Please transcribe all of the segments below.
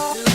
Ooh.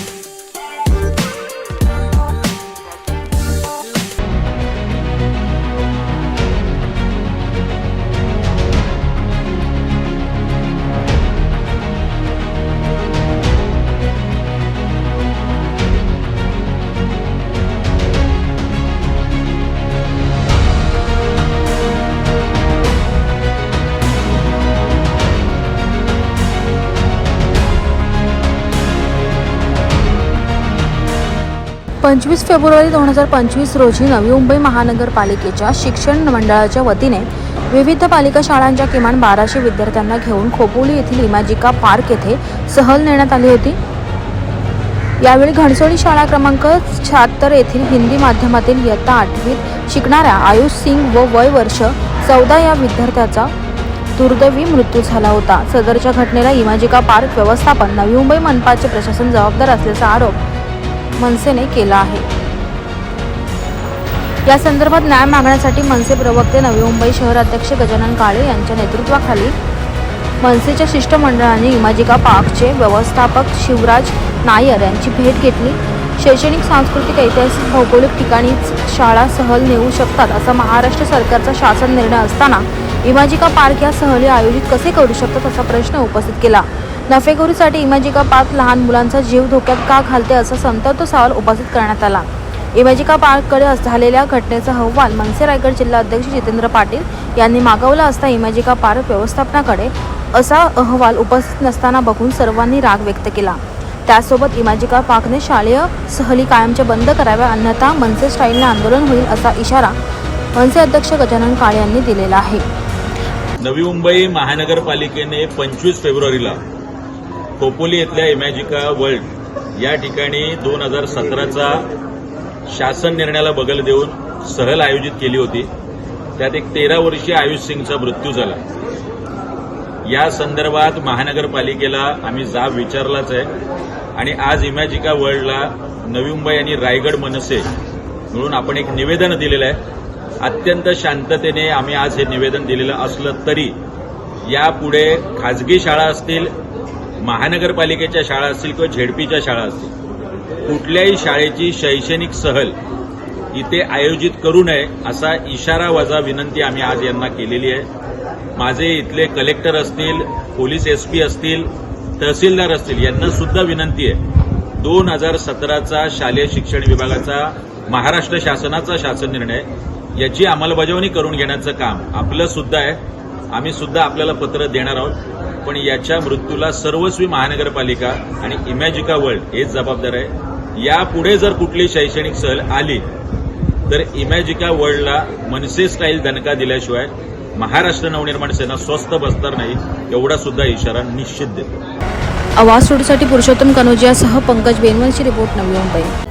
पंचवीस February दोन हजार पंचवीस रोजी नवी मुंबई महानगरपालिकेच्या शिक्षण मंडळाच्या वतीने विविध पालिका शाळांच्या किमान बाराशे विद्यार्थ्यांना घेऊन खोपोली येथील इमॅजिका पार्क येथे सहल नेण्यात आली होती. यावेळी घणसोली शाळा क्रमांक शहात्तर येथील हिंदी माध्यमातील इयत्ता आठवीत शिकणाऱ्या आयुष सिंग व वय वर्ष चौदा या विद्यार्थ्याचा दुर्दैवी मृत्यू झाला होता. सदरच्या घटनेला इमॅजिका पार्क व्यवस्थापन नवी मुंबई मनपाचे प्रशासन जबाबदार असल्याचा आरोप मनसेने केला आहे. या संदर्भात न्याय मागण्यासाठी मनसे प्रवक्ते नवी मुंबई शहर अध्यक्ष गजानन काळे यांच्या नेतृत्वाखाली मनसेच्या शिष्टमंडळाने इमाजिका पार्कचे व्यवस्थापक शिवराज नायर यांची भेट घेतली. शैक्षणिक सांस्कृतिक ऐतिहासिक भौगोलिक ठिकाणीच शाळा सहल नेऊ शकतात असा महाराष्ट्र सरकारचा शासन निर्णय असताना इमाजिका पार्क या सहली आयोजित कसे करू शकतात असा प्रश्न उपस्थित केला. नफेखोरीसाठी इमॅजिका पार्क लहान मुलांचा जीव धोक्यात का घालते असा संतप्त सवाल उपस्थित करण्यात आला. इमॅजिका पार्ककडे झालेल्या घटनेचा अहवाल मनसे रायगड जिल्हा अध्यक्ष जितेंद्र पाटील यांनी मागवला असता इमॅजिका पार्क व्यवस्थापनाकडे असा अहवाल उपस्थित नसताना बघून सर्वांनी राग व्यक्त केला. त्यासोबत इमॅजिका पार्कने शालेय सहली कायमच्या बंद कराव्या अन्यथा मनसे स्टाईलने आंदोलन होईल असा इशारा मनसे अध्यक्ष गजानन काळे यांनी दिलेला आहे. नवी मुंबई महानगरपालिकेने पंचवीस फेब्रुवारीला खोपोली इथल्या इमॅजिका वर्ल्ड या ठिकाणी दोन हजार सतराचा शासन निर्णयाला बगल देऊन सहल आयोजित केली होती. त्यात एक तेरा वर्षीय आयुष सिंगचा मृत्यू झाला. या संदर्भात महानगरपालिकेला आम्ही जाब विचारलाच आहे. आणि आज इमॅजिका वर्ल्डला नवी मुंबई आणि रायगड मनसे म्हणून आपण एक निवेदन दिलेलं आहे. अत्यंत शांततेने आम्ही आज हे निवेदन दिलेलं असलं तरी यापुढे खाजगी शाळा असतील महानगरपालिकेच्या शाळा असतील किंवा झेडपीच्या शाळा असतील कुठल्याही शाळेची शैक्षणिक सहल इथे आयोजित करू नये असा इशारा वजा विनंती आम्ही आज यांना केलेली आहे. माझे इथले कलेक्टर असतील पोलीस एसपी असतील तहसीलदार असतील यांना सुद्धा विनंती आहे. दोन हजार सतराचा शालेय शिक्षण विभागाचा महाराष्ट्र शासनाचा शासन निर्णय याची अंमलबजावणी करून घेण्याचं काम आपलं सुद्धा आहे. आम्ही सुद्धा आपल्याला पत्र देणार आहोत. पण याच्या मृत्यूला सर्वस्वी महानगरपालिका आणि इमॅजिका वर्ल्ड हेच जबाबदार आहे. यापुढे जर कुठली शैक्षणिक सहल आली तर इमॅजिका वर्ल्डला मनसे स्टाईल दणका दिल्याशिवाय महाराष्ट्र नवनिर्माण सेना स्वस्त बसणार नाही एवढा सुद्धा इशारा निश्चित देतो. आवाज सोडीसाठी पुरुषोत्तम कनोजियासह पंकज बेनवंशी रिपोर्ट नवी मुंबई.